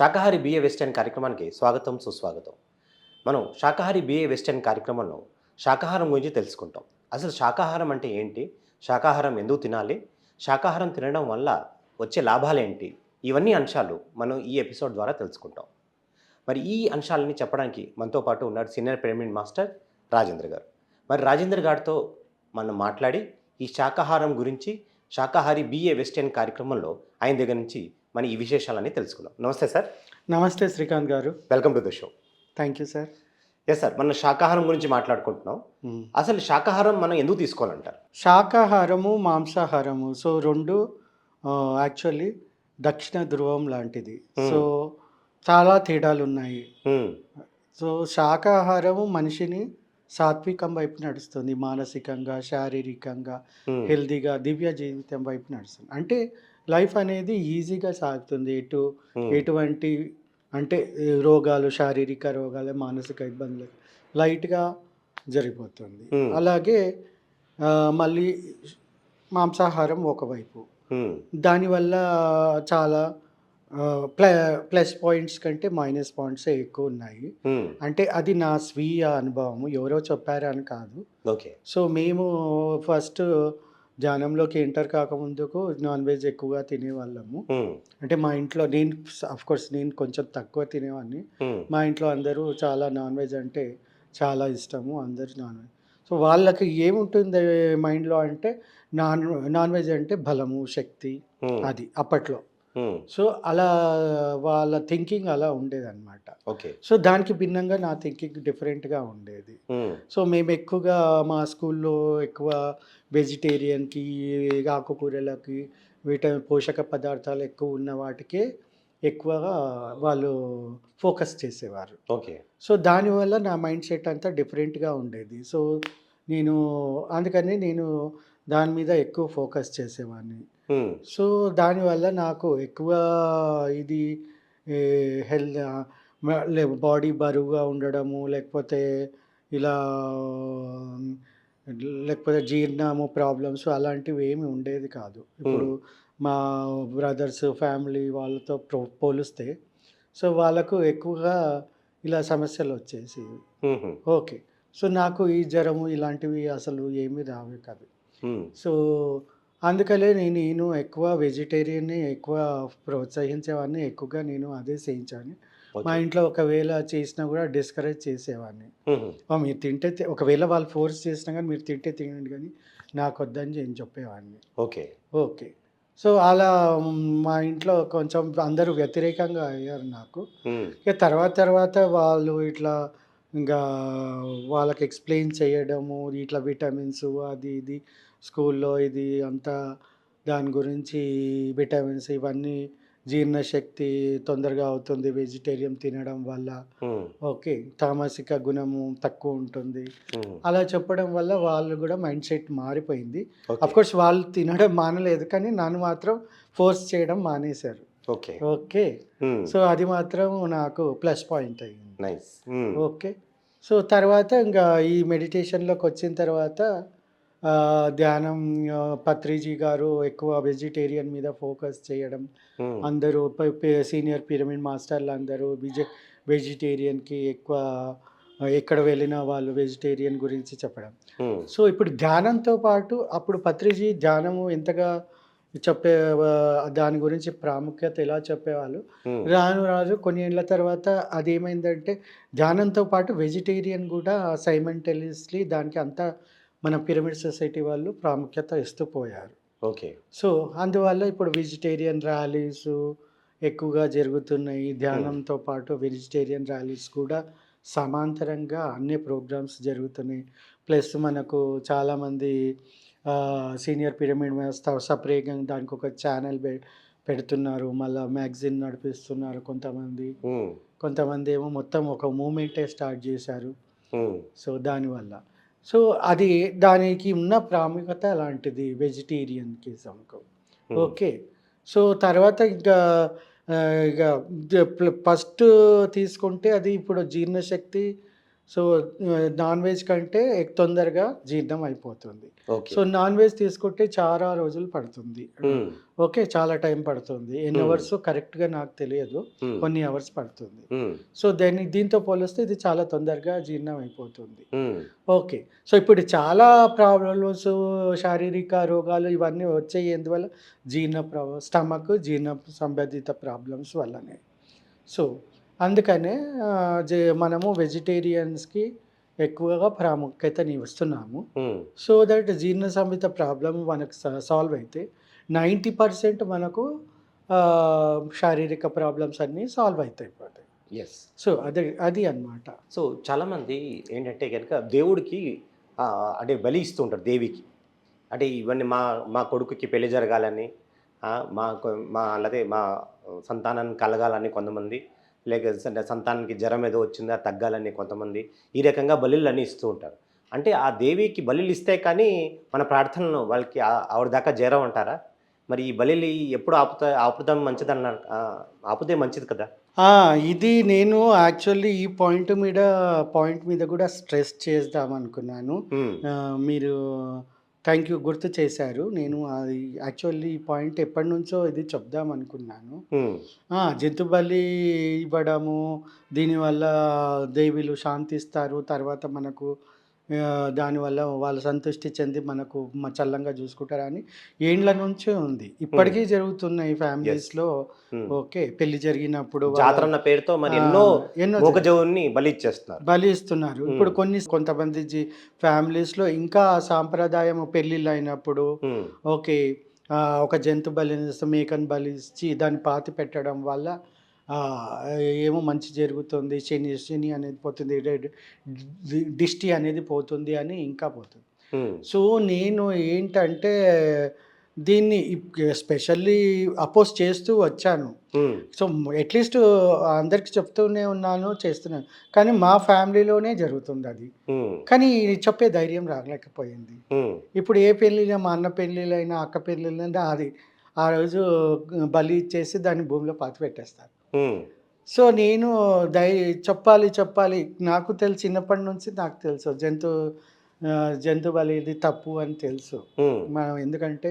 శాకాహారి BA western కార్యక్రమానికి స్వాగతం సుస్వాగతం. మనం శాకాహారి బిఏ వెస్టర్న్ కార్యక్రమంలో శాకాహారం గురించి తెలుసుకుంటాం. అసలు శాకాహారం అంటే ఏంటి? శాకాహారం ఎందుకు తినాలి? శాకాహారం తినడం వల్ల వచ్చే లాభాలు ఏంటి? ఇవన్నీ అంశాలు మనం ఈ ఎపిసోడ్ ద్వారా తెలుసుకుంటాం. మరి ఈ అంశాలని చెప్పడానికి మనతో పాటు ఉన్నాడు సీనియర్ పిరమిడ్ మాస్టర్ రాజేంద్ర గారు. మరి రాజేంద్ర గారితో మనం మాట్లాడి ఈ శాకాహారం గురించి శాకాహారి బిఏ వెస్టర్న్ కార్యక్రమంలో ఆయన దగ్గర నుంచి మన ఈ విశేషాలన్నీ తెలుసుకుందాం. నమస్తే సార్. నమస్తే Srikanth garu. Welcome to the show thank you sir yes sir మన శాకాహారం గురించి మాట్లాడుకుంటున్నాం. అసలు శాకాహారం మనం ఎందుకు తీసుకోవాలంటారు? శాకాహారము మాంసాహారము. సో రెండు యాక్చువల్లీ దక్షిణ ధ్రువం లాంటిది. సో చాలా తేడాలు ఉన్నాయి. హ్మ్, సో శాకాహారము మనిషిని సాత్వికం వైపు నడుస్తుంది. మానసికంగా శారీరకంగా హెల్దీగా దివ్య జీవితం వైపు నడుస్తుంది. అంటే లైఫ్ అనేది ఈజీగా సాగుతుంది. ఎటు ఎటువంటి అంటే రోగాలు శారీరక రోగాలు మానసిక ఇబ్బందులు లైట్గా జరిగిపోతుంది. అలాగే మళ్ళీ మాంసాహారం ఒకవైపు. దానివల్ల చాలా ప్ల ప్లస్ పాయింట్స్ కంటే మైనస్ పాయింట్స్ ఎక్కువ ఉన్నాయి. అంటే అది నా స్వీయ అనుభవం ఎవరో చెప్పారని కాదు. ఓకే. సో మేము ఫస్ట్ ధ్యానంలోకి ఎంటర్ కాకముందుకు నాన్ వెజ్ ఎక్కువగా తినేవాళ్ళము. అంటే మా ఇంట్లో నేను అఫ్ కోర్స్ నేను కొంచెం తక్కువ తినేవాడిని మా ఇంట్లో అందరూ చాలా నాన్ వెజ్ అంటే చాలా ఇష్టము అందరు నాన్ వెజ్. సో వాళ్ళకి ఏముంటుంది మైండ్లో అంటే నాన్ నాన్ వెజ్ అంటే బలము శక్తి అది అప్పట్లో. సో అలా వాళ్ళ థింకింగ్ అలా ఉండేదన్నమాట. ఓకే. సో దానికి భిన్నంగా నా థింకింగ్ డిఫరెంట్గా ఉండేది. సో మేము ఎక్కువగా మా స్కూల్లో ఎక్కువ వెజిటేరియన్కి ఆకుకూరలకి విటమిన్ పోషక పదార్థాలు ఎక్కువ ఉన్న వాటికే ఎక్కువగా వాళ్ళు ఫోకస్ చేసేవారు. ఓకే. సో దానివల్ల నా మైండ్ సెట్ అంతా డిఫరెంట్గా ఉండేది. సో నేను అందుకని నేను దాని మీద ఎక్కువ ఫోకస్ చేసేవాడిని సో దానివల్ల నాకు ఎక్కువ ఇది హెల్త్ బాడీ బరువుగా ఉండడము లేకపోతే ఇలా లేకపోతే జీర్ణము ప్రాబ్లమ్స్ అలాంటివి ఏమి ఉండేది కాదు. ఇప్పుడు మా బ్రదర్స్ ఫ్యామిలీ వాళ్ళతో ప్రో పోలిస్తే సో వాళ్ళకు ఎక్కువగా ఇలా సమస్యలు వచ్చేసి హ్మ్, ఓకే. సో నాకు ఈ జ్వరము ఇలాంటివి అసలు ఏమీ రావే కాదు హ్మ్, సో అందుకనే నేను నేను ఎక్కువ వెజిటేరియన్ని ఎక్కువ ప్రోత్సహించేవాడిని ఎక్కువగా నేను అదే చేయించాను మా ఇంట్లో ఒకవేళ చేసినా కూడా డిస్కరేజ్ చేసేవాడిని. హ్మ్, హ్మ్, "ఓ, మీరు తింటే ఒకవేళ వాళ్ళు ఫోర్స్ చేసినా కానీ మీరు తింటే తినండి కానీ నాకు వద్దని నేను చెప్పేవాడిని. ఓకే. ఓకే. సో అలా మ్, ఇంట్లో కొంచెం అందరూ వ్యతిరేకంగా అయ్యారు నాకు. ఇక తర్వాత తర్వాత వాళ్ళు ఇట్లా ఇంకా వాళ్ళకి ఎక్స్ప్లెయిన్ చేయడము ఇట్లా విటమిన్స్ అది ఇది స్కూల్లో ఇది అంతా దాని గురించి విటమిన్స్ ఇవన్నీ జీర్ణశక్తి తొందరగా అవుతుంది వెజిటేరియన్ తినడం వల్ల. ఓకే తామసిక గుణము తక్కువ ఉంటుంది. అలా చెప్పడం వల్ల వాళ్ళు కూడా మైండ్ సెట్ మారిపోయింది. కోర్స్ వాళ్ళు తినడం మానలేదు కానీ నన్ను మాత్రం ఫోర్స్ చేయడం మానేశారు. ఓకే. ఓకే. సో అది మాత్రం నాకు plus point hmm, okay. So తర్వాత ఇంకా ఈ మెడిటేషన్లోకి వచ్చిన తర్వాత ధ్యానం పత్రిజీ గారు ఎక్కువ వెజిటేరియన్ మీద ఫోకస్ చేయడం. అందరూ సీనియర్ పిరమిడ్ మాస్టర్లు అందరూ విజ వెజిటేరియన్కి ఎక్కువ ఎక్కడ వెళ్ళినా వాళ్ళు వెజిటేరియన్ గురించి చెప్పడం. సో ఇప్పుడు ధ్యానంతో పాటు అప్పుడు పత్రిజీ ధ్యానము ఎంతగా చెప్పే దాని గురించి ప్రాముఖ్యత ఎలా చెప్పేవాళ్ళు? రాను రాజు కొన్ని ఏళ్ళ తర్వాత అదేమైందంటే ధ్యానంతో పాటు వెజిటేరియన్ కూడా సైమెంటలిస్లీ దానికి అంతా మన పిరమిడ్ సొసైటీ వాళ్ళు ప్రాముఖ్యత ఇస్తూ పోయారు. ఓకే. సో అందువల్ల ఇప్పుడు వెజిటేరియన్ ర్యాలీస్ ఎక్కువగా జరుగుతున్నాయి. ధ్యానంతో పాటు వెజిటేరియన్ ర్యాలీస్ కూడా సమాంతరంగా అన్ని ప్రోగ్రామ్స్ జరుగుతున్నాయి. ప్లస్ మనకు చాలామంది సీనియర్ పిరమిడ్ సపరేట్గా దానికి ఒక ఛానల్ పె పెడుతున్నారు. మళ్ళీ మ్యాగజిన్ నడిపిస్తున్నారు కొంతమంది. హ్మ్, కొంతమంది ఏమో మొత్తం ఒక మూమెంటే స్టార్ట్ చేశారు. హ్మ్, సో దానివల్ల. సో అది దానికి ఉన్న ప్రాముఖ్యత అలాంటిది వెజిటేరియన్కిజంకు హ్మ్, ఓకే. సో తర్వాత ఇంకా ఇక ఫస్ట్ తీసుకుంటే అది ఇప్పుడు జీర్ణశక్తి సో నాన్ వెజ్ కంటే తొందరగా జీర్ణం అయిపోతుంది. సో నాన్ వెజ్ తీసుకుంటే చాలా రోజులు పడుతుంది. ఓకే చాలా టైం పడుతుంది. ఎన్ని. అవర్స్ కరెక్ట్గా నాకు తెలియదు. కొన్ని అవర్స్ పడుతుంది. సో దాన్ని దీంతో పోలిస్తే ఇది చాలా తొందరగా జీర్ణం అయిపోతుంది. ఓకే. సో ఇప్పుడు చాలా ప్రాబ్లమ్స్ శారీరక రోగాలు ఇవన్నీ వచ్చాయి. ఎందువల్ల? జీర్ణ ప్ర స్టమక్ జీర్ణ సంబంధిత ప్రాబ్లమ్స్ వల్లనే. సో అందుకనే మనము వెజిటేరియన్స్కి ఎక్కువగా ప్రాముఖ్యతని ఇస్తున్నాము సో దట్ జీర్ణ సంహిత ప్రాబ్లం మనకు సాల్వ్ అయితే నైంటీ పర్సెంట్ మనకు శారీరక ప్రాబ్లమ్స్ అన్నీ సాల్వ్ అవుతాయి ఎస్ సో అది అది అన్నమాట. సో చాలామంది ఏంటంటే కనుక దేవుడికి అంటే బలి ఇస్తూ ఉంటారు దేవికి. అంటే ఇవన్నీ మా మా కొడుకుకి పెళ్ళి జరగాలని మా మా అలాగే మా సంతానాన్ని కలగాలని కొంతమంది లేక సంతానానికి జ్వరం ఏదో వచ్చిందా తగ్గాలని కొంతమంది ఈ రకంగా బలులు అన్నీ ఇస్తూ ఉంటారు. అంటే ఆ దేవికి బలులు ఇస్తే కానీ మన ప్రార్థనలు వాళ్ళకి ఆవిడ దాకా చేరవు అంటారా? మరి ఈ బలిలు ఎప్పుడు ఆపుతా ఆపుతాం మంచిదన్నారు ఆ, ఆపితే మంచిది కదా? ఇది నేను యాక్చువల్లీ ఈ పాయింట్ మీద పాయింట్ మీద కూడా స్ట్రెస్ చేద్దాం అనుకున్నాను. మీరు థ్యాంక్ యూ గుర్తు చేశారు. నేను అది యాక్చువల్లీ ఈ పాయింట్ ఎప్పటి నుంచో ఇది చెప్దాం అనుకున్నాను. జంతు బలి ఇవ్వడము దీనివల్ల దేవీలు శాంతిస్తారు తర్వాత మనకు దానివల్ల వాళ్ళు సంతృష్టి చెంది మనకు చల్లంగా చూసుకుంటారని ఏండ్ల నుంచే ఉంది. ఇప్పటికీ జరుగుతున్నాయి ఫ్యామిలీస్లో ఉమ్. ఓకే పెళ్ళి జరిగినప్పుడు జాతర పేరుతో మరి ఎన్నో ఎన్నో మూగజవుని బలి ఇచ్చేస్తున్నారు బలి ఇస్తున్నారు. మ్మ్. ఇప్పుడు కొన్ని కొంతమంది ఫ్యామిలీస్లో ఇంకా సాంప్రదాయం పెళ్ళిళ్ళు అయినప్పుడు ఓకే ఒక జంతు బలిని ఇస్తే మేకను బలి ఇచ్చి దాన్ని పాతి పెట్టడం వల్ల ఏమో మంచి జరుగుతుంది శని శని అనేది పోతుంది దిష్టి అనేది పోతుంది అని ఇంకా పోతుంది. సో నేను ఏంటంటే దీన్ని స్పెషల్లీ అపోజ్ చేస్తూ వచ్చాను. సో అట్లీస్ట్ అందరికి చెప్తూనే ఉన్నాను చేస్తున్నాను. కానీ మా ఫ్యామిలీలోనే జరుగుతుంది అది. కానీ చెప్పే ధైర్యం రాలేకపోయింది. ఇప్పుడు ఏ పెళ్ళినా మా అన్న పెళ్ళిళ్ళైనా అక్క పెళ్ళిళ్ళైనా అది ఆ రోజు బలి ఇచ్చేసి దాన్ని భూమిలో పాతి పెట్టేస్తారు సో నేను ధై చెప్పాలి చెప్పాలి. నాకు తెలుసు చిన్నప్పటి నుంచి నాకు తెలుసు. జంతు జంతు బలి ఇది తప్పు అని తెలుసు. మనం ఎందుకంటే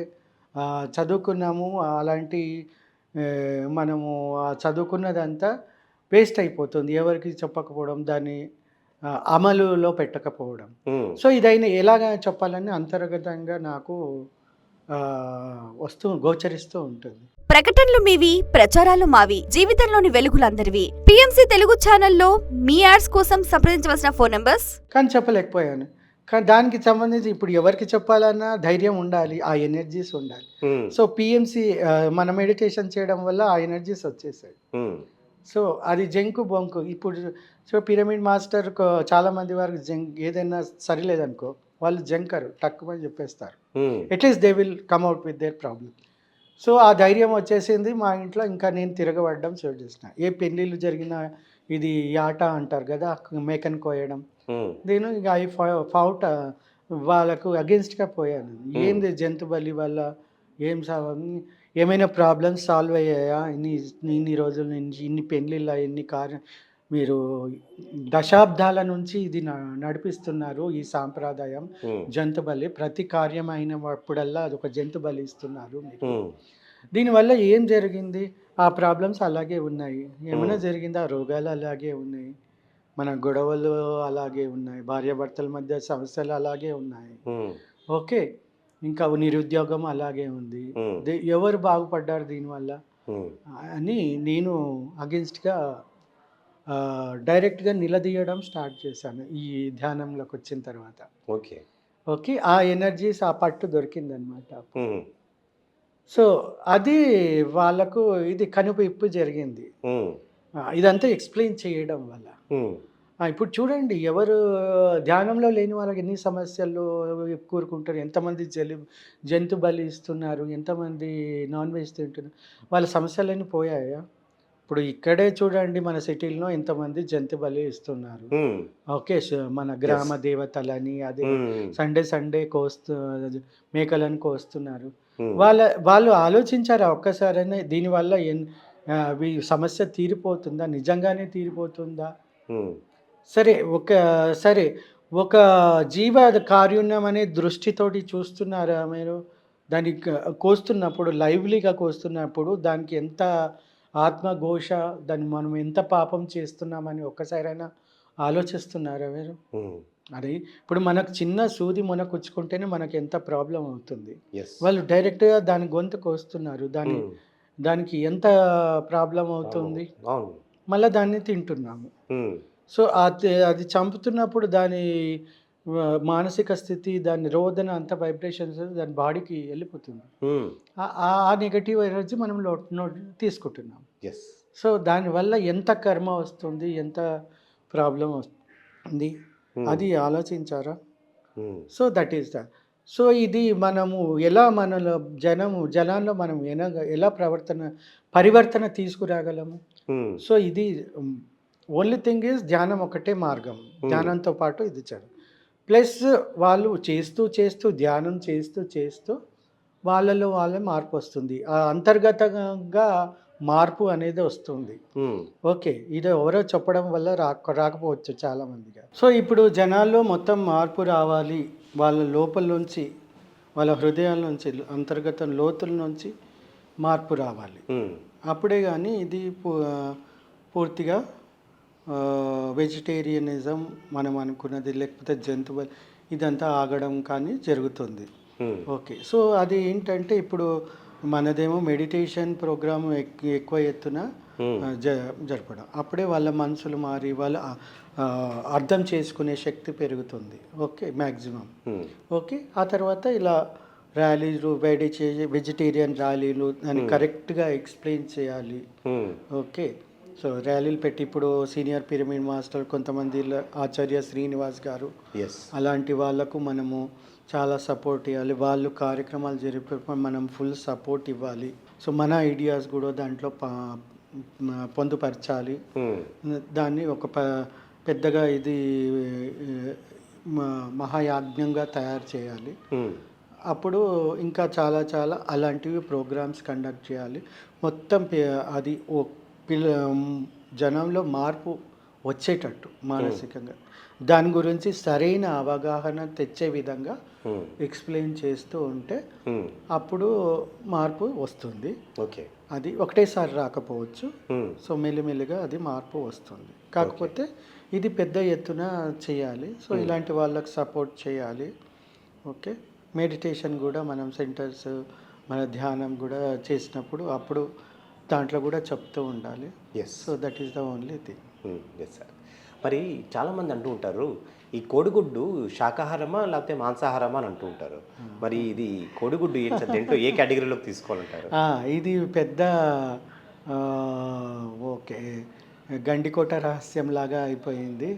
చదువుకున్నాము. అలాంటి మనము చదువుకున్నదంతా వేస్ట్ అయిపోతుంది. ఎవరికి చెప్పకపోవడం దాన్ని అమలులో పెట్టకపోవడం. సో ఇదైనా ఎలాగ చెప్పాలని అంతర్గతంగా నాకు వస్తూ గోచరిస్తూ ఉంటుంది. ప్రకటనలు మీవి ప్రచారాలు మావి. జీవితంలోని వెలుగులందరివి. పిఎంసి తెలుగు ఛానల్లో మీ యాడ్స్ కోసం సంప్రదించవలసిన ఫోన్ నంబర్స్? కానీ చెప్పలేకపోయాను. కానీ దానికి సంబంధించి ఇప్పుడు ఎవరికి చెప్పాలన్నా ధైర్యం ఉండాలి. ఆ ఎనర్జీస్ ఉండాలి. సో పిఎంసి మన మెడిటేషన్ చేయడం వల్ల ఆ ఎనర్జీస్ వచ్చేసాయి. సో అది జంకు బొంకు. ఇప్పుడు సో పిరమిడ్ మాస్టర్ చాలామంది వారికి జంక్ ఏదైనా సరిలేదనుకో వాళ్ళు జంకరు తక్కువని చెప్పేస్తారు. At least they will come out with their problem so ఆ ధైర్యం వచ్చేసింది. మా ఇంట్లో ఇంకా నేను తిరగబడడం షూట్ చేసిన. ఏ పెళ్ళిళ్ళు జరిగినా ఇది యాట అంటారు కదా మేకను కోయడం. నేను ఇక ఐ ఫౌట్ వాళ్ళకు అగేన్స్ట్గా పోయాను. ఏంది జంతు బలి వల్ల ఏం సా- ఏమైనా ప్రాబ్లమ్స్ సాల్వ్ అయ్యాయా? ఇన్ని ఇన్ని రోజుల నుంచి ఇన్ని పెళ్ళిళ్ళ ఇన్ని కార్య మీరు దశాబ్దాల నుంచి ఇది నడిపిస్తున్నారు ఈ సాంప్రదాయం. జంతు బలి ప్రతి కార్యం అయినప్పుడల్లా అది ఒక జంతు బలి ఇస్తున్నారు దీనివల్ల ఏం జరిగింది? ఆ ప్రాబ్లమ్స్ అలాగే ఉన్నాయి. ఏమైనా. జరిగిందా? రోగాలు అలాగే ఉన్నాయి. మన గొడవలు అలాగే ఉన్నాయి. భార్యాభర్తల మధ్య సమస్యలు అలాగే ఉన్నాయి. ఓకే. ఇంకా నిరుద్యోగం అలాగే ఉంది. ఎవరు బాగుపడ్డారు దీనివల్ల? అని నేను అగెన్స్ట్గా డైరెక్ట్గా నిలదీయడం స్టార్ట్ చేశాను ఈ ధ్యానంలోకి వచ్చిన తర్వాత. ఓకే. ఓకే ఆ ఎనర్జీస్ ఆ పట్టు దొరికిందనమాట సో అది వాళ్ళకు ఇది కనువిప్పు జరిగింది. ఉమ్, ఆ, ఇదంతా ఎక్స్ప్లెయిన్ చేయడం వల్ల. ఇప్పుడు చూడండి ఎవరు ధ్యానంలో లేని వాళ్ళకి ఎన్ని సమస్యలు కూరుకుంటారు? ఎంతమంది జలి జంతు బలి ఇస్తున్నారు? ఎంతమంది నాన్ వెజ్ తింటున్నారు? వాళ్ళ సమస్యలన్నీ పోయాయా? ఇప్పుడు ఇక్కడే చూడండి మన సిటీలో ఎంతమంది జంతు బలి ఇస్తున్నారు. ఓకే మన గ్రామ దేవతలని అదే సండే సండే కోస్తు మేకలను కోస్తున్నారు. వాళ్ళ వాళ్ళు ఆలోచించారా ఒక్కసారైనా దీనివల్ల ఎన్ సమస్య తీరిపోతుందా? నిజంగానే తీరిపోతుందా? సరే ఒక సరే ఒక జీవ కారుణ్యం అనే దృష్టితోటి చూస్తున్నారా మీరు? దాన్ని క- కోస్తున్నప్పుడు లైవ్లీగా కోస్తున్నప్పుడు దానికి ఎంత ఆత్మఘోష దాన్ని మనం ఎంత పాపం చేస్తున్నామని ఒక్కసారైనా ఆలోచిస్తున్నారా మీరు? అది ఇప్పుడు మనకు చిన్న సూది మొన కుచ్చుకుంటేనే మనకు ఎంత ప్రాబ్లం అవుతుంది. వాళ్ళు డైరెక్ట్గా దాని గొంతు కోస్తున్నారు దాని దానికి ఎంత ప్రాబ్లం అవుతుంది? మళ్ళీ దాన్ని తింటున్నాము. సో అది అది చంపుతున్నప్పుడు దాని మానసిక స్థితి దాని రోదన అంత వైబ్రేషన్స్ దాని బాడీకి వెళ్ళిపోతుంది. ఆ- ఆ నెగటివ్ ఎనర్జీ మనం తీసుకుంటున్నాం. ఎస్ సో దానివల్ల ఎంత కర్మ వస్తుంది ఎంత ప్రాబ్లం వస్తుంది అది ఆలోచించారా? So that is the so ఇది మనము ఎలా మనలో జనము జనాల్లో మనం ఎలా ఎలా ప్రవర్తన పరివర్తన తీసుకురాగలము? సో ఇది ఓన్లీ థింగ్ ఈజ్ ధ్యానం ఒకటే మార్గం. ధ్యానంతో పాటు ఇది చదువు ప్లస్ వాళ్ళు చేస్తూ చేస్తూ ధ్యానం చేస్తూ చేస్తూ వాళ్ళలో వాళ్ళ మార్పు వస్తుంది. ఆ అంతర్గతంగా మార్పు అనేది వస్తుంది. ఓకే. ఇది ఎవరో చెప్పడం వల్ల రాక రాకపోవచ్చు చాలా మందిగా సో ఇప్పుడు జనాల్లో మొత్తం మార్పు రావాలి. వాళ్ళ లోపల నుంచి వాళ్ళ హృదయాల నుంచి అంతర్గత లోతుల నుంచి మార్పు రావాలి. అప్పుడే కానీ ఇది పూర్తిగా వెజిటేరియనిజం మనం అనుకున్నది లేకపోతే జంతువు ఇదంతా ఆగడం కానీ జరుగుతుంది. ఓకే సో అది ఏంటంటే ఇప్పుడు మనదేమో మెడిటేషన్ ప్రోగ్రామ్ ఎక్కువ ఎత్తున జ జరపడం. అప్పుడే వాళ్ళ మనసులు మారి వాళ్ళ అర్థం చేసుకునే శక్తి పెరుగుతుంది. ఓకే మ్యాక్సిమం ఓకే ఆ తర్వాత ఇలా ర్యాలీలు వెడిచే వెజిటేరియన్ ర్యాలీలు అని కరెక్ట్గా ఎక్స్ప్లెయిన్ చేయాలి. ఓకే సో ర్యాలీలు పెట్టి ఇప్పుడు సీనియర్ పిరమిడ్ మాస్టర్ కొంతమంది ఆచార్య శ్రీనివాస్ గారు. ఎస్ అలాంటి వాళ్ళకు మనము చాలా సపోర్ట్ ఇవ్వాలి. వాళ్ళు కార్యక్రమాలు జరిపి మనం ఫుల్ సపోర్ట్ ఇవ్వాలి. సో మన ఐడియాస్ కూడా దాంట్లో పొందుపరచాలి. ఉమ్, దాన్ని ఒక పెద్దగా ఇది మహాయాజ్ఞంగా తయారు చేయాలి. ఉమ్, అప్పుడు ఇంకా చాలా చాలా అలాంటివి ప్రోగ్రామ్స్ కండక్ట్ చేయాలి. మొత్తం అది ఓ పిల్ల జనంలో మార్పు వచ్చేటట్టు మానసికంగా. దాని గురించి సరైన అవగాహన తెచ్చే విధంగా ఎక్స్ప్లెయిన్ చేస్తూ ఉంటే అప్పుడు మార్పు వస్తుంది. ఓకే. అది ఒకటేసారి రాకపోవచ్చు. సో మెల్లిమెల్లిగా అది మార్పు వస్తుంది. కాకపోతే ఇది పెద్ద ఎత్తున చేయాలి. సో ఇలాంటి వాళ్ళకి సపోర్ట్ చేయాలి. ఓకే. మెడిటేషన్ కూడా మనం సెంటర్స్ మన ధ్యానం కూడా చేసినప్పుడు అప్పుడు దాంట్లో కూడా చెప్తూ ఉండాలి. Yes so that is the only thing yes sir మరి చాలామంది అంటూ ఉంటారు ఈ కోడిగుడ్డు శాకాహారమా లేకపోతే మాంసాహారమా అని అంటూ ఉంటారు. మరి ఇది కోడిగుడ్డు ఏంటి సార్? దీంట్లో ఏ కేటగిరీలోకి తీసుకోవాలంటారు? ఇది పెద్ద ఓకే. గండికోట రహస్యం లాగా అయిపోయింది.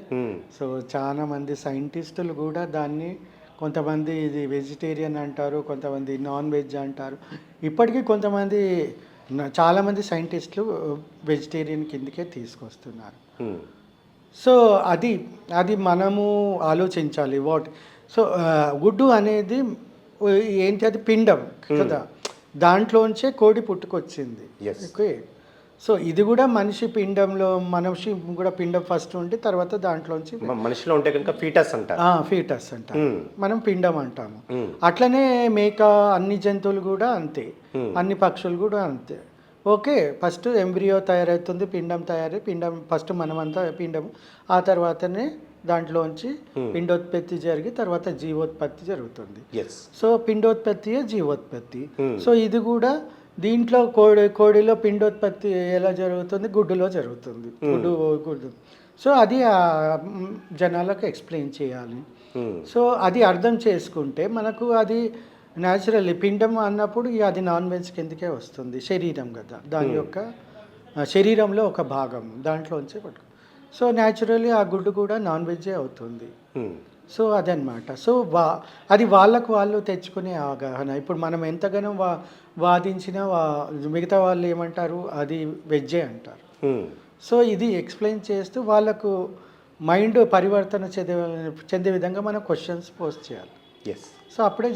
సో చాలా మంది సైంటిస్టులు కూడా దాన్ని కొంతమంది ఇది వెజిటేరియన్ అంటారు కొంతమంది నాన్ వెజ్ అంటారు. ఇప్పటికీ కొంతమంది చాలామంది సైంటిస్టులు వెజిటేరియన్ కిందకే తీసుకొస్తున్నారు. ఉమ్, సో అది అది మనము ఆలోచించాలి. వాట్? సో గుడ్డు అనేది ఏంటి? అది పిండం కదా? దాంట్లోంచే కోడి పుట్టుకొచ్చింది. ఓకే? సో ఇది కూడా మనిషి పిండంలో మనిషి కూడా పిండం ఫస్ట్ ఉండి తర్వాత దాంట్లోంచి మనిషిలో ఉంటే కనుక ఫీటస్ అంటారు. ఫీటస్ అంటారు ఉమ్, మనం పిండం అంటాము. అట్లనే మేక అన్ని జంతువులు కూడా అంతే. అన్ని పక్షులు కూడా అంతే. ఓకే ఫస్ట్ ఎంబ్రియో తయారవుతుంది పిండం తయారై పిండం ఫస్ట్ మనమంతా పిండం ఆ తర్వాతనే దాంట్లోంచి పిండోత్పత్తి జరిగి తర్వాత జీవోత్పత్తి జరుగుతుంది. సో పిండోత్పత్తియే జీవోత్పత్తి. సో ఇది కూడా దీంట్లో కోడి కోడిలో పిండోత్పత్తి ఎలా జరుగుతుంది? గుడ్డులో జరుగుతుంది. గుడ్డు గుడ్డు. సో అది ఆ, జనాలకు ఎక్స్ప్లెయిన్ చేయాలి. సో అది అర్థం చేసుకుంటే మనకు అది న్యాచురల్లీ పిండం అన్నప్పుడు అది నాన్ వెజ్ కిందకే వస్తుంది శరీరం కదా. దాని యొక్క శరీరంలో ఒక భాగం దాంట్లోంచి పట్టుకో సో న్యాచురల్లీ ఆ గుడ్డు కూడా నాన్ వెజ్జే అవుతుంది. సో అదనమాట సో వా అది వాళ్ళకు వాళ్ళు తెచ్చుకునే అవగాహన. ఇప్పుడు మనం ఎంతగానో వా వాదించినా వా మిగతా వాళ్ళు ఏమంటారు అది వెజ్జే అంటారు. సో ఇది ఎక్స్ప్లెయిన్ చేస్తూ వాళ్ళకు మైండ్ పరివర్తన చెందే చెందే విధంగా మనం క్వశ్చన్స్ పోస్ట్ చేయాలి. ఎస్ సో అప్పుడే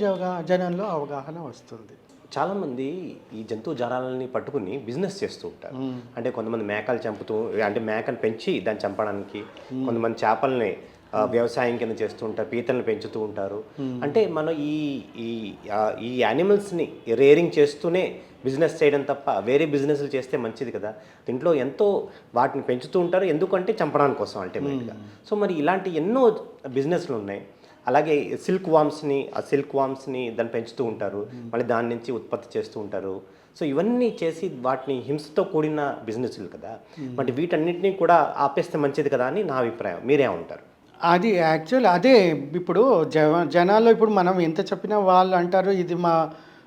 జనంలో అవగాహన వస్తుంది. చాలామంది ఈ జంతు జాలాలని పట్టుకుని బిజినెస్ చేస్తూ ఉంటారు. అంటే కొంతమంది మేకలు చంపుతూ అంటే మేకను పెంచి దాన్ని చంపడానికి కొంతమంది చేపల్ని వ్యవసాయం కింద చేస్తూ ఉంటారు పీతలను పెంచుతూ ఉంటారు. అంటే మనం ఈ ఈ ఈ యానిమల్స్ని రేరింగ్ చేస్తూనే బిజినెస్ చేయడం తప్ప వేరే బిజినెస్లు చేస్తే మంచిది కదా. దీంట్లో ఎంతో వాటిని పెంచుతూ ఉంటారు ఎందుకంటే చంపడానికి కోసం అల్టిమేట్గా సో మరి ఇలాంటి ఎన్నో బిజినెస్లు ఉన్నాయి. అలాగే సిల్క్ వామ్స్ని ఆ సిల్క్ వామ్స్ని దాన్ని పెంచుతూ ఉంటారు. మళ్ళీ దాని నుంచి ఉత్పత్తి చేస్తూ ఉంటారు. సో ఇవన్నీ చేసి వాటిని హింసతో కూడిన బిజినెస్లు కదా. మరి వీటన్నిటిని కూడా ఆపేస్తే మంచిది కదా అని నా అభిప్రాయం. మీరే ఉంటారు. అది యాక్చువల్ అదే ఇప్పుడు జన జనాల్లో ఇప్పుడు మనం ఎంత చెప్పినా వాళ్ళు అంటారు ఇది మా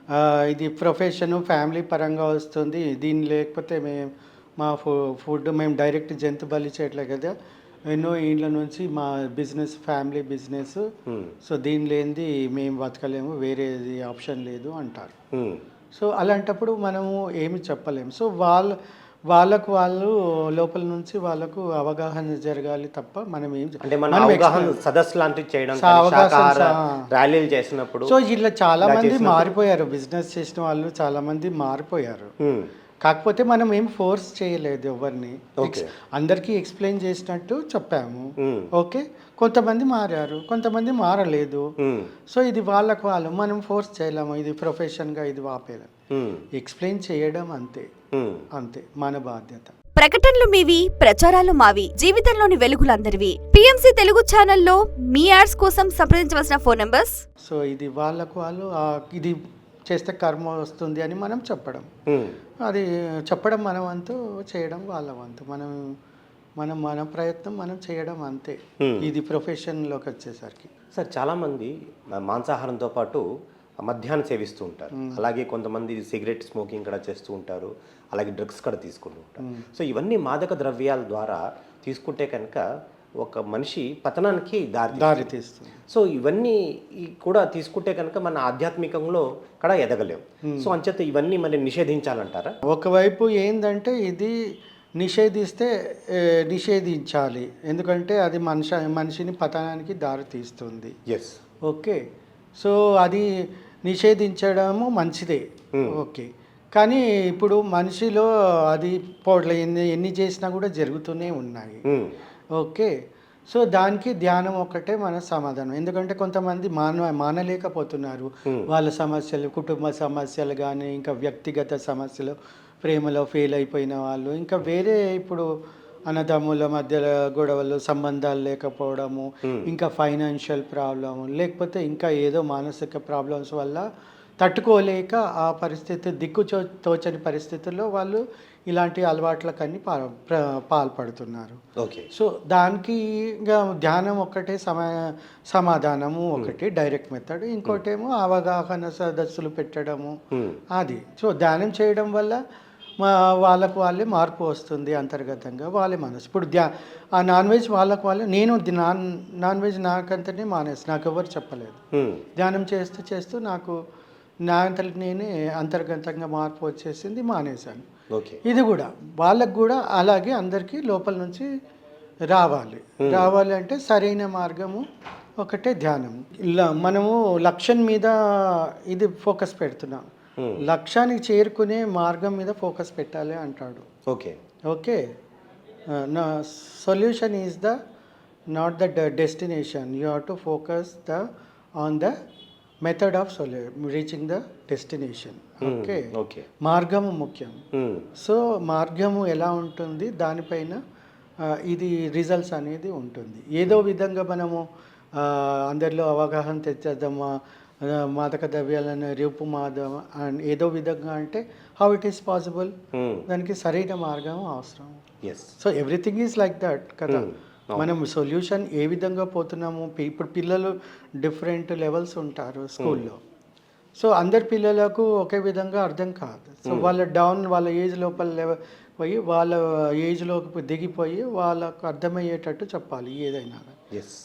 ఆ, ఇది ప్రొఫెషన్ ఫ్యామిలీ పరంగా వస్తుంది. దీని లేకపోతే మేము మా ఫు ఫుడ్ మేము డైరెక్ట్ జంతు బలి చేయట్లే కదా. ఎన్నో ఇండ్ల నుంచి మా బిజినెస్ ఫ్యామిలీ బిజినెస్. సో దీని లేనిది మేము బతకలేము వేరేది ఆప్షన్ లేదు అంటారు. సో అలాంటప్పుడు మనము ఏమి చెప్పలేము. సో వాళ్ళ వాళ్ళకు వాళ్ళు లోపల నుంచి వాళ్ళకు అవగాహన జరగాలి తప్ప మనం ఏం అంటే మన అవగాహన సదస్సు లాంటివి చేయడం ర్యాలీలు చేసినప్పుడు సో ఇట్లా చాలా మంది మారిపోయారు బిజినెస్ చేసిన వాళ్ళు చాలా మంది మారిపోయారు. కాకపోతే మనం ఏం ఫోర్స్ చేయలేదు ఎవరిని. అందరికీ ఎక్స్ప్లెయిన్ చేసినట్టు చెప్పాము. ఓకే కొంతమంది మారారు కొంతమంది మారలేదు. సో ఇది వాళ్ళకు వాళ్ళు మనం ఫోర్స్ చేయలేము ఇది ప్రొఫెషన్గా ఇది Hmm. ఎక్స్ప్లెయిన్ చేయడం అంతే. అంతే మన బాధ్యత ప్రకటనలు మీవి ప్రచారాలు మావి జీవితంలోని వెలుగులందరివి పిఎంసి తెలుగు ఛానల్లో మీ యాడ్స్ కోసం సంప్రదించవలసిన ఫోన్ నంబర్స్ సో ఇది వాళ్ళకు వాళ్ళు ఆ, ఇది చేస్తే కర్మ వస్తుంది అని మనం చెప్పడం. అది చెప్పడం మన వంతు చేయడం వాళ్ళ వంతు మనం మనం మన ప్రయత్నం మనం చేయడం అంతే. ఇది ప్రొఫెషన్లోకి వచ్చేసరికి. సార్ చాలామంది మాంసాహారంతో పాటు మద్యాన్ని సేవిస్తూ ఉంటారు. అలాగే కొంతమంది సిగరెట్ స్మోకింగ్ కూడా చేస్తూ ఉంటారు. అలాగే డ్రగ్స్ కూడా తీసుకుంటూ ఉంటారు. సో ఇవన్నీ మాదక ద్రవ్యాల ద్వారా తీసుకుంటే కనుక ఒక మనిషి పతనానికి దారి దారి తీస్తుంది. సో ఇవన్నీ కూడా తీసుకుంటే కనుక మన ఆధ్యాత్మికంలో కూడా ఎదగలేం. సో అంచేత ఇవన్నీ మరి నిషేధించాలంటారా? ఒకవైపు ఏంటంటే ఇది నిషేధిస్తే నిషేధించాలి. ఎందుకంటే అది మనిషి మనిషిని పతనానికి దారి తీస్తుంది. Yes okay. సో అది నిషేధించడము మంచిదే. ఓకే. కానీ ఇప్పుడు మనిషిలో అది పోట్ల ఎన్ని ఎన్ని చేసినా కూడా జరుగుతూనే ఉన్నాయి. ఓకే. సో దానికి ధ్యానం ఒకటే మన సమాధానం. ఎందుకంటే కొంతమంది మాన మానలేకపోతున్నారు. వాళ్ళ సమస్యలు కుటుంబ సమస్యలు కానీ ఇంకా వ్యక్తిగత సమస్యలు. ప్రేమలో ఫెయిల్ అయిపోయిన వాళ్ళు. ఇంకా వేరే ఇప్పుడు అన్నదమ్ముల మధ్యలో గొడవలు సంబంధాలు లేకపోవడము ఇంకా ఫైనాన్షియల్ ప్రాబ్లము లేకపోతే ఇంకా ఏదో మానసిక ప్రాబ్లమ్స్ వల్ల తట్టుకోలేక ఆ పరిస్థితి దిక్కు తోచని పరిస్థితుల్లో వాళ్ళు ఇలాంటి అలవాట్లకన్నీ పాల్పడుతున్నారు. ఓకే సో దానికి ఇంకా ధ్యానం ఒకటే సమా సమాధానము ఒకటి డైరెక్ట్ మెథడ్ ఇంకోటేమో అవగాహన సదస్సులు పెట్టడము. అది. సో ధ్యానం చేయడం వల్ల వాళ్ళకు వాళ్ళే మార్పు వస్తుంది అంతర్గతంగా వాళ్ళే మనసు ఇప్పుడు ధ్యా ఆ నాన్ వెజ్ వాళ్ళకు వాళ్ళే నేను నాన్ నాన్ వెజ్ నాకంతనే మానేసి నాకు ఎవరు చెప్పలేదు ధ్యానం చేస్తూ చేస్తూ నాకు నా అంతటి నేనే అంతర్గతంగా మార్పు వచ్చేసింది మానేశాను. ఇది కూడా వాళ్ళకు కూడా అలాగే అందరికీ లోపల నుంచి రావాలి. రావాలి అంటే సరైన మార్గము ఒకటే ధ్యానం. ఇలా మనము లక్ష్యం మీద ఇది ఫోకస్ పెడుతున్నాం. లక్ష్యానికి చేరుకునే మార్గం మీద ఫోకస్ పెట్టాలి అంటాడు. ఓకే. ఓకే? నా solution is the not the destination. You have to focus the on the method of సొల్యూ reaching the destination. Okay? Okay. మార్గము ముఖ్యం. సో మార్గము ఎలా ఉంటుంది? దానిపైన ఇది రిజల్ట్స్ అనేది ఉంటుంది. ఏదో విధంగా మనము అందరిలో అవగాహన తెచ్చేద్దామా? మాదక ద్రవ్యాలను రూపుమాదం అండ్ ఏదో విధంగా అంటే హౌ ఇట్ ఈస్ పాసిబుల్ దానికి సరైన మార్గం అవసరం. Yes so everything is like that కదా? మనం సొల్యూషన్ ఏ విధంగా పోతున్నాము? ఇప్పుడు పిల్లలు డిఫరెంట్ లెవెల్స్ ఉంటారు స్కూల్లో. సో అందరి పిల్లలకు ఒకే విధంగా అర్థం కాదు. సో వాళ్ళ డౌన్ వాళ్ళ ఏజ్ లోపల పోయి వాళ్ళ ఏజ్లోకి దిగిపోయి వాళ్ళకు అర్థమయ్యేటట్టు చెప్పాలి ఏదైనా.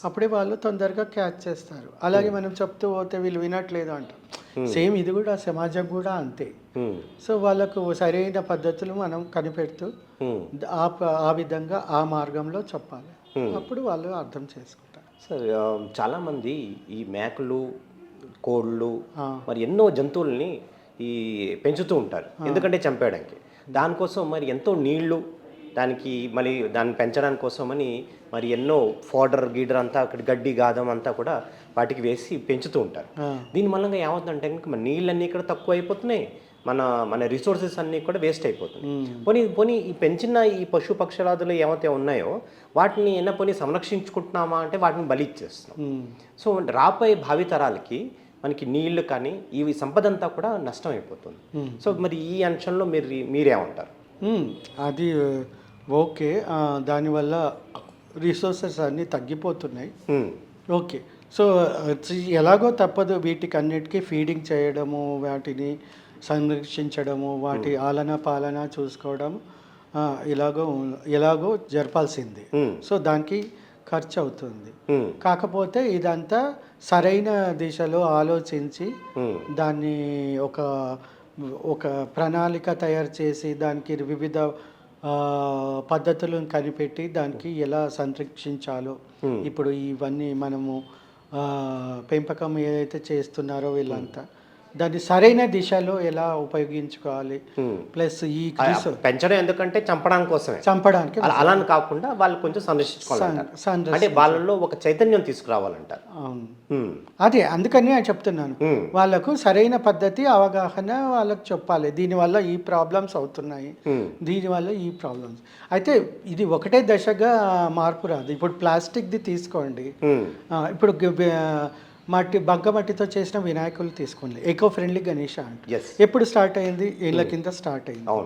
అప్పుడే వాళ్ళు తొందరగా క్యాచ్ చేస్తారు. అలాగే మనం చెప్తూ పోతే వీళ్ళు వినట్లేదు అంటాం. సేమ్ ఇది కూడా సమాజం కూడా అంతే. సో వాళ్ళకు సరైన పద్ధతులు మనం కనిపెడుతూ ఆ ఆ విధంగా ఆ మార్గంలో చెప్పాలి. అప్పుడు వాళ్ళు అర్థం చేసుకుంటారు. సార్ ఆ, చాలామంది ఈ మేకలు కోళ్ళు. మరి ఎన్నో జంతువుల్ని ఈ పెంచుతూ ఉంటారు. ఎందుకంటే చంపేయడానికి. దానికోసం మరి ఎంతో నీళ్ళు దానికి మళ్ళీ దాన్ని పెంచడానికి కోసమని మరి ఎన్నో ఫోడర్ గీడర్ అంతా అక్కడ గడ్డి గాదం అంతా కూడా వాటికి వేసి పెంచుతూ ఉంటారు. దీని మూలంగా ఏమవుతుందంటే కనుక మన నీళ్ళన్నీ కూడా తక్కువ అయిపోతున్నాయి. మన మన రిసోర్సెస్ అన్నీ కూడా వేస్ట్ అయిపోతున్నాయి. పోనీ పోనీ ఈ పెంచిన ఈ పశు పక్షాదులు ఏమైతే ఉన్నాయో వాటిని ఎన్న పోనీ సంరక్షించుకుంటున్నామా అంటే వాటిని బలి ఇచ్చేస్తున్నాం. సో భావి భావితరాలకి మనకి నీళ్ళు కానీ ఈ సంపద అంతా కూడా నష్టం అయిపోతుంది. సో మరి ఈ అంశంలో మీరు మీరేమంటారు. అది ఓకే దానివల్ల రిసోర్సెస్ అన్నీ తగ్గిపోతున్నాయి. ఓకే సో ఎలాగో తప్పదు వీటికి అన్నిటికీ ఫీడింగ్ చేయడము వాటిని సంరక్షించడము వాటి ఆలన పాలన చూసుకోవడం ఇలాగో ఎలాగో జరపాల్సింది. సో దానికి ఖర్చు అవుతుంది. కాకపోతే ఇదంతా సరైన దిశలో ఆలోచించి. దాన్ని ఒక ఒక ప్రణాళిక తయారు చేసి దానికి వివిధ పద్ధతులను కనిపెట్టి దానికి ఎలా సంరక్షించాలో. ఇప్పుడు ఇవన్నీ మనము పెంపకం ఏదైతే చేస్తున్నారో వీళ్ళంతా. దాన్ని సరైన దిశలో ఎలా ఉపయోగించుకోవాలి. ప్లస్ ఈ పెంచడం ఎందుకంటే చంపడానికి కోసమే. చంపడానికి అలా కాకుండా వాళ్ళు కొంచెం సంరక్ష- అంటే వాళ్ళలో ఒక చైతన్యం తీసుకురావాలంటారు. అదే అందుకని నేను చెప్తున్నాను. వాళ్ళకు సరైన పద్ధతి అవగాహన వాళ్ళకు చెప్పాలి. దీనివల్ల ఈ ప్రాబ్లమ్స్ అవుతున్నాయి. దీనివల్ల ఈ ప్రాబ్లమ్స్. అయితే ఇది ఒకటే దశగా మార్పు రాదు. ఇప్పుడు ప్లాస్టిక్ది తీసుకోండి. ఇప్పుడు మట్టి బంక మట్టితో చేసిన వినాయకులు తీసుకోండి ఎకో ఫ్రెండ్లీ గణేష అంట. ఎప్పుడు స్టార్ట్ అయింది? ఏళ్ళ కింద స్టార్ట్ అయింది.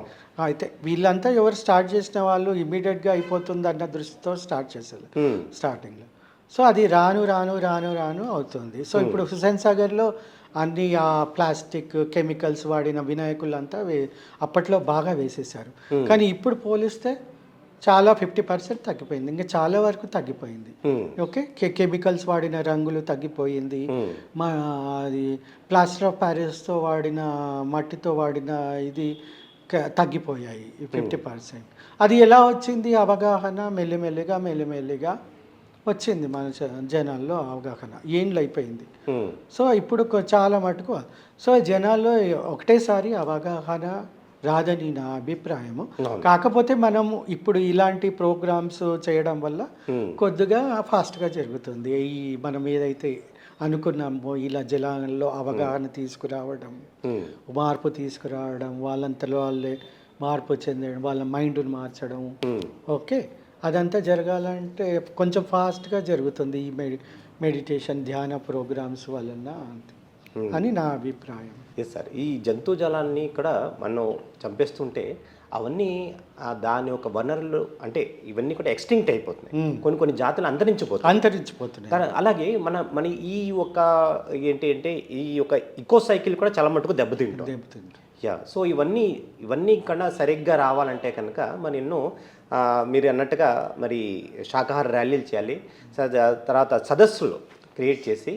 అయితే వీళ్ళంతా ఎవరు స్టార్ట్ చేసిన వాళ్ళు ఇమీడియట్గా అయిపోతుంది అన్న దృష్టితో స్టార్ట్ చేశారు. స్టార్టింగ్లో సో అది రాను రాను రాను రాను అవుతుంది. సో ఇప్పుడు హుసేన్ సాగర్లో అన్ని ఆ ప్లాస్టిక్ కెమికల్స్ వాడిన వినాయకులంతా అప్పట్లో బాగా వేసేసారు కానీ ఇప్పుడు పోలిస్తే చాలా ఫిఫ్టీ పర్సెంట్ తగ్గిపోయింది. ఇంకా చాలా వరకు తగ్గిపోయింది. ఓకే? కెమికల్స్ వాడిన రంగులు తగ్గిపోయింది. మా అది ప్లాస్టర్ ఆఫ్ ప్యారిస్తో వాడిన మట్టితో వాడిన ఇది తగ్గిపోయాయి. Fifty percent. అది ఎలా వచ్చింది? అవగాహన మెల్లిమెల్లిగా మెల్లిమెల్లిగా వచ్చింది మన జనాల్లో అవగాహన. ఏండ్లు అయిపోయింది. సో ఇప్పుడు చాలా మటుకు సో జనాల్లో ఒకటేసారి అవగాహన రాదని నా అభిప్రాయము. కాకపోతే మనము ఇప్పుడు ఇలాంటి ప్రోగ్రామ్స్ చేయడం వల్ల. కొద్దిగా ఫాస్ట్గా జరుగుతుంది ఈ మనం ఏదైతే అనుకున్నామో ఇలా జనాల్లో అవగాహన తీసుకురావడం. మార్పు తీసుకురావడం వాళ్ళంతలో వాళ్ళే మార్పు చెందడం వాళ్ళ మైండ్ని మార్చడం. ఓకే అదంతా జరగాలంటే కొంచెం ఫాస్ట్గా జరుగుతుంది ఈ మెడి మెడిటేషన్ ధ్యాన ప్రోగ్రామ్స్ వలన. అని నా అభిప్రాయం ఎస్ సార్ ఈ జంతు జలాన్ని ఇక్కడ మనం చంపేస్తుంటే అవన్నీ దాని యొక్క వనరులు అంటే ఇవన్నీ కూడా ఎక్స్టింక్ట్ అయిపోతున్నాయి. Hmm. కొన్ని కొన్ని జాతులు అంతరించిపోతాయి అంతరించిపోతున్నాయి. అలాగే మన మన ఈ ఒక ఏంటి అంటే ఈ యొక్క ఇకో సైకిల్ కూడా చాలా మటుకు దెబ్బతింటాం. దెబ్బతింది యా సో ఇవన్నీ ఇవన్నీ కన్నా సరిగ్గా రావాలంటే కనుక మరి ఎన్నో మీరు అన్నట్టుగా మరి శాకాహార ర్యాలీలు చేయాలి. తర్వాత సదస్సులు క్రియేట్ చేసి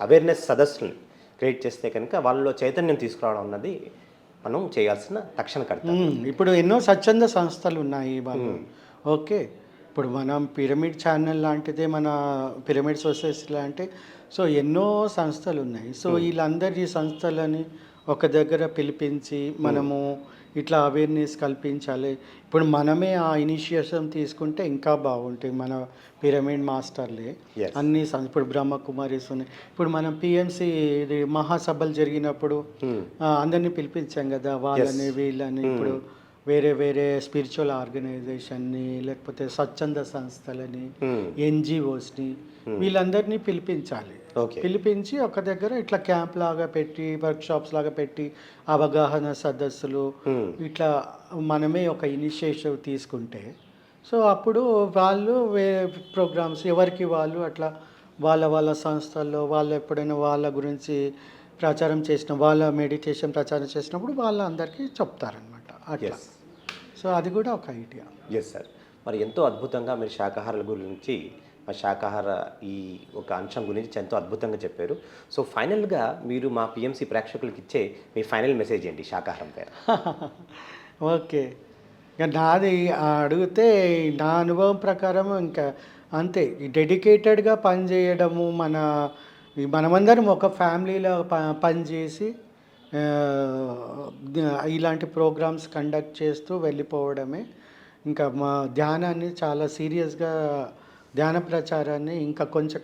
అవేర్నెస్ సదస్సులు క్రియేట్ చేస్తే కనుక వాళ్ళలో చైతన్యం తీసుకురావడం అన్నది మనం చేయాల్సిన తక్షణ మ్మ్. ఇప్పుడు ఎన్నో స్వచ్ఛంద సంస్థలు ఉన్నాయి వాళ్ళు ఓకే. ఇప్పుడు మనం పిరమిడ్ ఛానల్ లాంటిదే మన పిరమిడ్ సొసైటీ లాంటి సో ఎన్నో సంస్థలు ఉన్నాయి. సో వీళ్ళందరి సంస్థలని ఒక దగ్గర పిలిపించి మనము ఇట్లా అవేర్నెస్ కల్పించాలి. ఇప్పుడు మనమే ఆ ఇనిషియేషన్ తీసుకుంటే ఇంకా బాగుంటాయి మన పిరమిడ్ మాస్టర్లే. అన్ని ఇప్పుడు బ్రహ్మకుమారీస్ ఉన్నాయి ఇప్పుడు మనం పిఎంసి ఇది మహాసభలు జరిగినప్పుడు Hmm. అందరినీ పిలిపించాం కదా వాళ్ళని వీళ్ళని. ఇప్పుడు వేరే వేరే స్పిరిచువల్ ఆర్గనైజేషన్ని లేకపోతే స్వచ్ఛంద సంస్థలని Hmm. ఎన్జిఓస్ని వీళ్ళందరినీ పిలిపించాలి పిలిపించి ఒక దగ్గర ఇట్లా క్యాంప్ లాగా పెట్టి వర్క్షాప్స్ లాగా పెట్టి అవగాహన సదస్సులు Hmm. ఇట్లా మనమే ఒక ఇనిషియేటివ్ తీసుకుంటే సో అప్పుడు వాళ్ళు ప్రోగ్రామ్స్ ఎవరికి వాళ్ళు అట్లా వాళ్ళ వాళ్ళ సంస్థల్లో వాళ్ళు ఎప్పుడైనా వాళ్ళ గురించి ప్రచారం చేసిన వాళ్ళ మెడిటేషన్ ప్రచారం చేసినప్పుడు వాళ్ళ అందరికీ చెప్తారనమాట అట్లా. ఎస్ సో అది కూడా ఒక ఐడియా. ఎస్ సార్ మరి ఎంతో అద్భుతంగా మీరు శాకాహారాల గురించి మా శాకాహార ఈ ఒక అంశం గురించి ఎంతో అద్భుతంగా చెప్పారు. సో ఫైనల్గా మీరు మా పిఎంసి ప్రేక్షకులకు ఇచ్చే మీ ఫైనల్ మెసేజ్ ఏంటి శాకాహారం పేరు? ఓకే. ఇంకా నాది అడిగితే నా అనుభవం ప్రకారం ఇంకా అంతే. డెడికేటెడ్గా పనిచేయడము మన మనమందరం ఒక ఫ్యామిలీలో ప పనిచేసి ఇలాంటి ప్రోగ్రామ్స్ కండక్ట్ చేస్తూ వెళ్ళిపోవడమే. ఇంకా మా ధ్యానాన్ని చాలా సీరియస్గా ధ్యాన ప్రచారాన్ని ఇంకా కొంచెం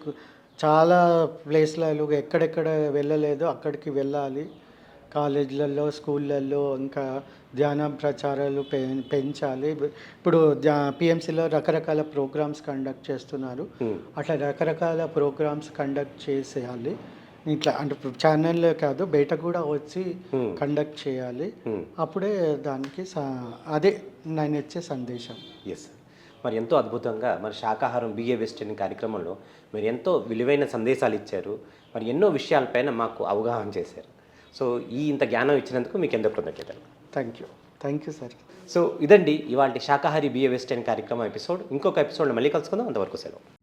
చాలా ప్లేస్లలో ఎక్కడెక్కడ వెళ్ళలేదో అక్కడికి వెళ్ళాలి. కాలేజీలలో స్కూళ్ళల్లో ఇంకా ధ్యాన ప్రచారాలు పె పెంచాలి. ఇప్పుడు పిఎంసీలో రకరకాల ప్రోగ్రామ్స్ కండక్ట్ చేస్తున్నారు. అట్లా రకరకాల ప్రోగ్రామ్స్ కండక్ట్ చేసేయాలి. ఇట్లా అంటే ఛానల్లో కాదు బయట కూడా వచ్చి Hmm. కండక్ట్ చేయాలి. Hmm. అప్పుడే దానికి అదే నేను ఇచ్చే సందేశం. ఎస్ మరి ఎంతో అద్భుతంగా మరి శాకాహారం బిఏ వెస్టర్న్ కార్యక్రమంలో మీరు ఎంతో విలువైన సందేశాలు ఇచ్చారు. మరి ఎన్నో విషయాలపైన మాకు అవగాహన చేశారు. సో ఈ ఇంత జ్ఞానం ఇచ్చినందుకు మీకు ఎంతో కృతజ్ఞతలు. Thank you thank you sir so ఇదండి ఇవాళ శాకాహారి బిఏ వెస్టర్న్ కార్యక్రమం ఎపిసోడ్. ఇంకొక ఎపిసోడ్లో మళ్ళీ కలుసుకుందాం. అంతవరకు సెలవు.